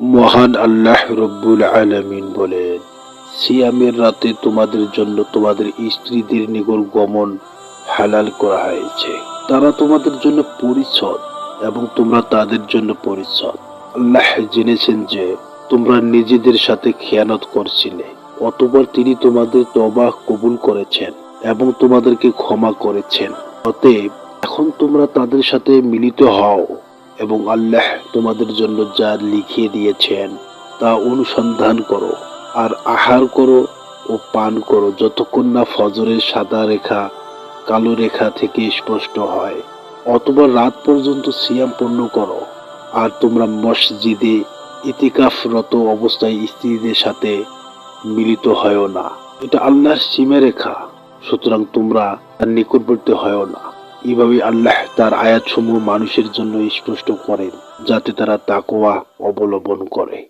মহান আল্লাহ রব্বুল আলামিন বলেন, সিয়ামের রাতে তোমাদের জন্য তোমাদের স্ত্রীদের নিকট গমন হালাল করা হয়েছে। তারা তোমাদের জন্য পরিচ্ছদ এবং তোমরা তাদের জন্য পরিচ্ছদ। আল্লাহ জেনেছেন যে তোমরা নিজেদের সাথে খেয়ানত করছিলে অতবার তিনি তোমাদের তবা কবুল করেছেন এবং তোমাদেরকে ক্ষমা করেছেন। অতএব এখন তোমরা তাদের সাথে মিলিত হও। এবং আল্লাহ তোমাদের জন্য যা লিখিয়ে দিয়েছেন তা অনুসন্ধান করো আর আহার করো ও পান করো যতক্ষণ না ফজরের সাদা রেখা কালো রেখা থেকে স্পষ্ট হয়, অথবা রাত পর্যন্ত সিয়াম পূর্ণ করো। আর তোমরা মসজিদে ইতিকাফরত অবস্থায় স্ত্রীদের সাথে মিলিত হয়েও না। এটা আল্লাহর সীমা রেখা সুতরাং তোমরা তার নিকটবর্তী হয়েও না। এভাবে আল্লাহ তার আয়াতসমূহ মানুষের জন্য স্পষ্ট করেন যাতে তারা তাকোয়া অবলম্বন করে।